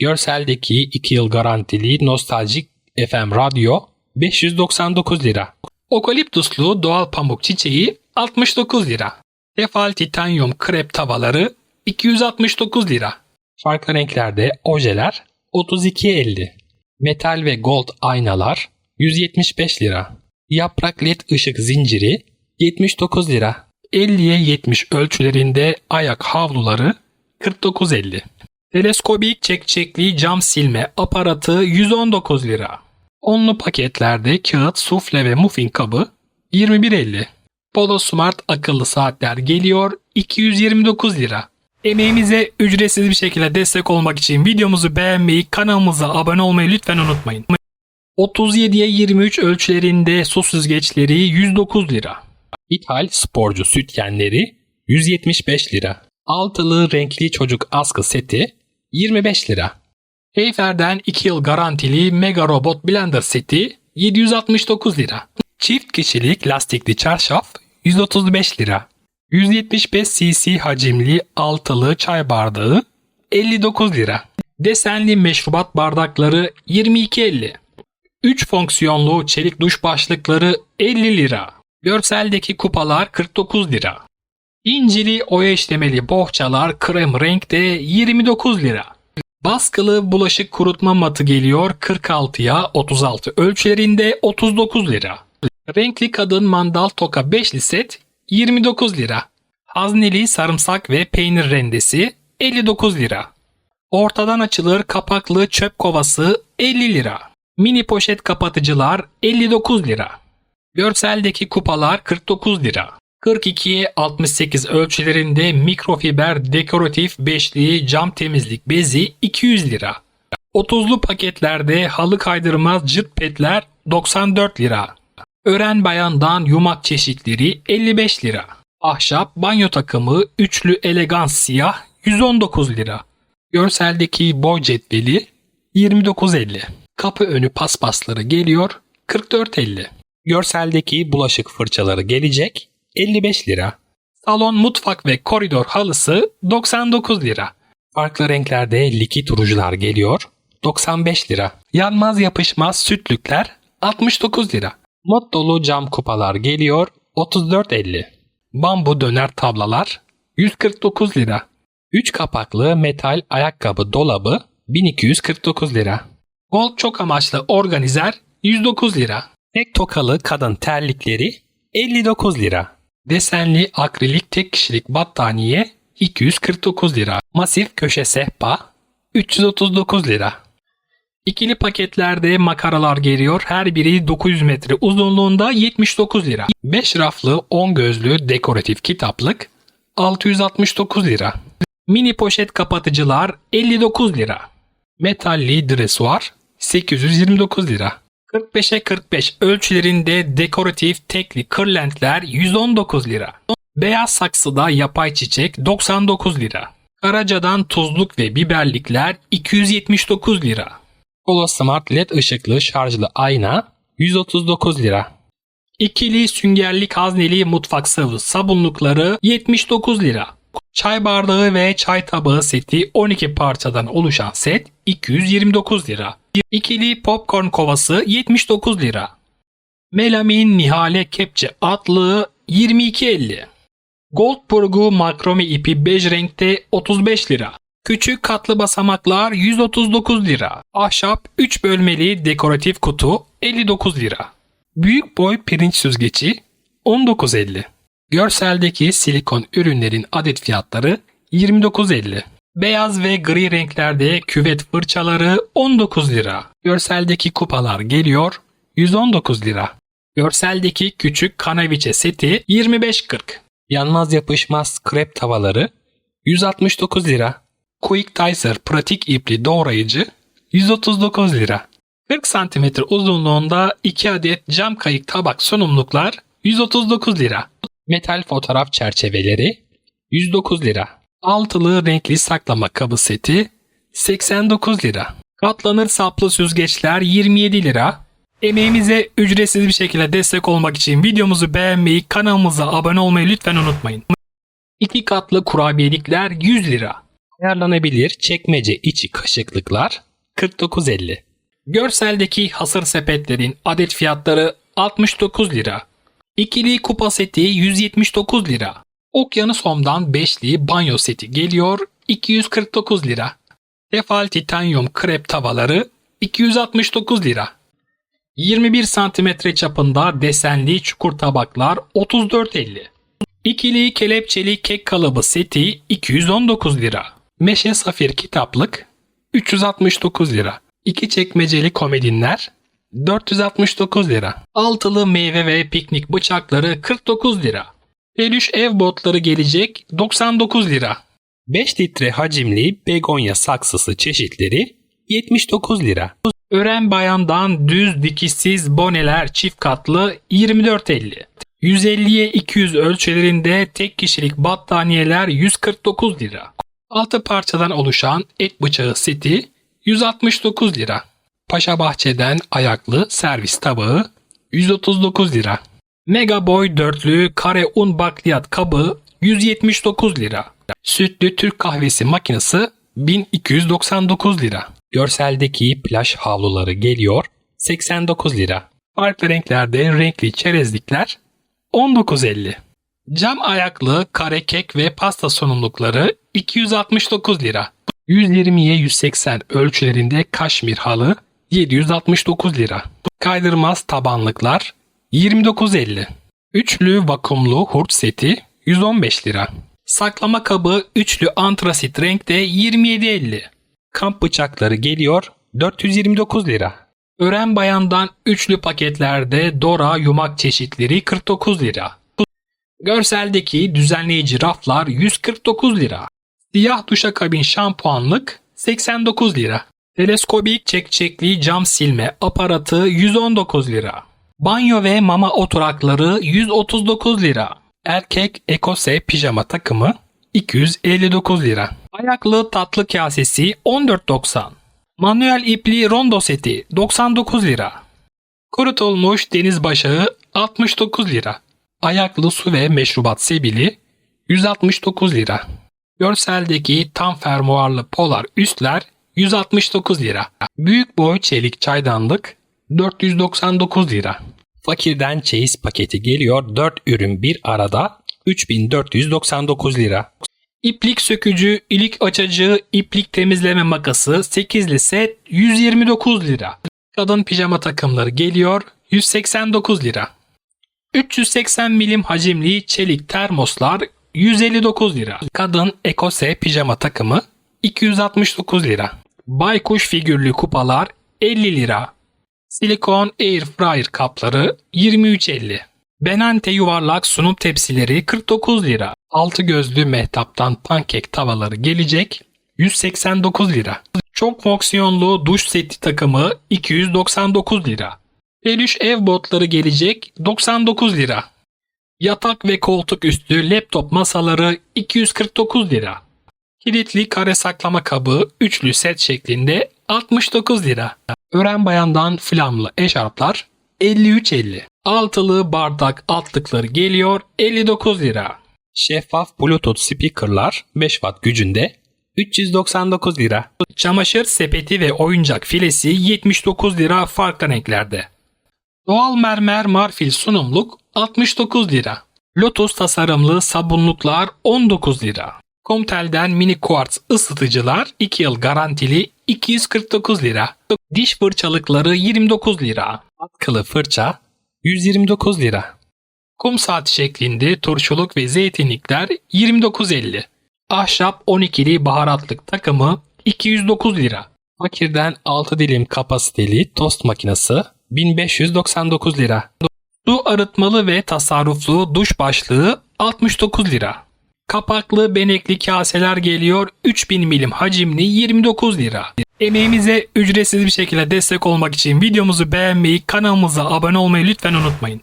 Görseldeki 2 yıl garantili nostaljik FM radyo 599 lira. Okaliptuslu doğal pamuk çiçeği 69 lira. Tefal titanyum krep tavaları 269 lira. Farklı renklerde ojeler 32.50. Metal ve gold aynalar 175 lira. Yaprak led ışık zinciri 79 lira. 50'ye 70 ölçülerinde ayak havluları 49.50. Teleskobik çekçekli cam silme aparatı 119 lira. Onlu paketlerde kağıt, sufle ve muffin kabı 21.50. Polo Smart akıllı saatler geliyor 229 lira. Emeğimize ücretsiz bir şekilde destek olmak için videomuzu beğenmeyi, kanalımıza abone olmayı lütfen unutmayın. 37'ye 23 ölçülerinde su süzgeçleri 109 lira. İthal sporcu sütyenleri 175 lira. Altılı renkli çocuk askı seti 25 lira. Heyfer'den 2 yıl garantili Mega Robot Blender seti 769 lira. Çift kişilik lastikli çarşaf 135 lira. 175 cc hacimli altılı çay bardağı 59 lira. Desenli meşrubat bardakları 22.50. 3 fonksiyonlu çelik duş başlıkları 50 lira. Görseldeki kupalar 49 lira. İncili işlemeli bohçalar krem renkte 29 lira. Baskılı bulaşık kurutma matı geliyor 46'ya 36 ölçülerinde 39 lira. Renkli kadın mandal toka 5'li set 29 lira. Hazneli sarımsak ve peynir rendesi 59 lira. Ortadan açılır kapaklı çöp kovası 50 lira. Mini poşet kapatıcılar 59 lira. Görseldeki kupalar 49 lira. 42'ye 68 ölçülerinde mikrofiber dekoratif beşli cam temizlik bezi 200 lira. 30'lu paketlerde halı kaydırmaz cırt petler 94 lira. Ören bayandan yumak çeşitleri 55 lira. Ahşap banyo takımı üçlü elegans siyah 119 lira. Görseldeki boy cetveli 29.50. Kapı önü paspasları geliyor 44.50. Görseldeki bulaşık fırçaları gelecek 55 lira. Salon, mutfak ve koridor halısı 99 lira. Farklı renklerde likit rujular geliyor 95 lira. Yanmaz yapışmaz sütlükler 69 lira. Mod dolu cam kupalar geliyor 34.50. Bambu döner tablalar 149 lira. 3 kapaklı metal ayakkabı dolabı 1249 lira. Gold çok amaçlı organizer 109 lira. Tek tokalı kadın terlikleri 59 lira. Desenli akrilik tek kişilik battaniye 249 lira. Masif köşe sehpa 339 lira. İkili paketlerde makaralar geliyor. Her biri 900 metre uzunluğunda 79 lira. 5 raflı 10 gözlü dekoratif kitaplık 669 lira. Mini poşet kapatıcılar 59 lira. Metalli dresuar 829 lira. 45'e 45 ölçülerinde dekoratif tekli kırlentler 119 lira. Beyaz saksıda yapay çiçek 99 lira. Karaca'dan tuzluk ve biberlikler 279 lira. Polo Smart LED ışıklı şarjlı ayna 139 lira. İkili süngerlik hazneli mutfak sıvı sabunlukları 79 lira. Çay bardağı ve çay tabağı seti 12 parçadan oluşan set 229 lira. İkili popcorn kovası 79 lira. Melamin Nihale Kepçe atlığı 22.50. Gold burgu makrome ipi bej renkte 35 lira. Küçük katlı basamaklar 139 lira. Ahşap 3 bölmeli dekoratif kutu 59 lira. Büyük boy pirinç süzgeci 19.50. Görseldeki silikon ürünlerin adet fiyatları 29.50. Beyaz ve gri renklerde küvet fırçaları 19 lira. Görseldeki kupalar geliyor 119 lira. Görseldeki küçük kanaviçe seti 25.40. Yanmaz yapışmaz krep tavaları 169 lira. Quick Dicer pratik ipli doğrayıcı 139 lira. 40 cm uzunluğunda 2 adet cam kayık tabak sunumluklar 139 lira. Metal fotoğraf çerçeveleri 109 lira. Altılı renkli saklama kabı seti 89 lira. Katlanır saplı süzgeçler 27 lira. Emeğimize ücretsiz bir şekilde destek olmak için videomuzu beğenmeyi, kanalımıza abone olmayı lütfen unutmayın. İki katlı kurabiyelikler 100 lira. Ayarlanabilir çekmece içi kaşıklıklar 49.50. Görseldeki hasır sepetlerin adet fiyatları 69 lira. İkili kupa seti 179 lira. Okyanus Home'dan beşli banyo seti geliyor 249 lira. Tefal titanyum krep tavaları 269 lira. 21 santimetre çapında desenli çukur tabaklar 34.50. İkili kelepçeli kek kalıbı seti 219 lira. Meşe safir kitaplık 369 lira. İki çekmeceli komedinler 469 lira. Altılı meyve ve piknik bıçakları 49 lira. Peluş ev botları gelecek 99 lira. 5 litre hacimli begonya saksısı çeşitleri 79 lira. Ören bayandan düz dikişsiz boneler çift katlı 24.50. 150'ye 200 ölçülerinde tek kişilik battaniyeler 149 lira. 6 parçadan oluşan et bıçağı seti 169 lira. Paşa Bahçe'den ayaklı servis tabağı 139 lira. Mega Boy dörtlü kare un bakliyat kabı 179 lira. Sütlü Türk kahvesi makinesi 1299 lira. Görseldeki plaj havluları geliyor 89 lira. Farklı renklerde renkli çerezlikler 19.50. Cam ayaklı kare kek ve pasta sunumlukları 269 lira. 120'ye 180 ölçülerinde kaşmir halı 769 lira. Kaydırmaz tabanlıklar 29.50. Üçlü vakumlu hurç seti 115 lira. Saklama kabı üçlü antrasit renkte 27.50. Kamp bıçakları geliyor 429 lira. Ören bayandan üçlü paketlerde Dora yumak çeşitleri 49 lira. Görseldeki düzenleyici raflar 149 lira. Siyah duşakabin şampuanlık 89 lira. Teleskobik çekçekli cam silme aparatı 119 lira. Banyo ve mama oturakları 139 lira. Erkek ekose pijama takımı 259 lira. Ayaklı tatlı kasesi 14.90. Manuel ipli rondo seti 99 lira. Kurutulmuş deniz başağı 69 lira. Ayaklı su ve meşrubat sebili 169 lira. Görseldeki tam fermuarlı polar üstler 169 lira. Büyük boy çelik çaydanlık 499 lira. Fakirden çeyiz paketi geliyor 4 ürün bir arada 3499 lira. İplik sökücü, ilik açıcı, iplik temizleme makası 8'li set 129 lira. Kadın pijama takımları geliyor 189 lira. 380 milim hacimli çelik termoslar 159 lira. Kadın ekose pijama takımı 269 lira. Baykuş figürlü kupalar 50 lira. Silikon air fryer kapları 23.50. Benante yuvarlak sunum tepsileri 49 lira. Altı gözlü mehtaptan pankek tavaları gelecek 189 lira. Çok fonksiyonlu duş seti takımı 299 lira. Peluş ev botları gelecek 99 lira. Yatak ve koltuk üstü laptop masaları 249 lira. Kilitli kare saklama kabı üçlü set şeklinde 69 lira. Ören bayandan flamlı eşarplar 53.50. Altılı bardak altlıkları geliyor 59 lira. Şeffaf Bluetooth speakerlar 5 watt gücünde 399 lira. Çamaşır sepeti ve oyuncak filesi 79 lira farklı renklerde. Doğal mermer marfil sunumluk 69 lira. Lotus tasarımlı sabunluklar 19 lira. Comtel'den mini quartz ısıtıcılar 2 yıl garantili 249 lira. Diş fırçalıkları 29 lira. Atkılı fırça 129 lira. Kum saat şeklinde turşuluk ve zeytinlikler 29.50. Ahşap 12'li baharatlık takımı 209 lira. Fakirden 6 dilim kapasiteli tost makinesi 1599 lira. Su arıtmalı ve tasarruflu duş başlığı 69 lira. Kapaklı benekli kaseler geliyor 3000 milim hacimli 29 lira. Emeğimize ücretsiz bir şekilde destek olmak için videomuzu beğenmeyi, kanalımıza abone olmayı lütfen unutmayın.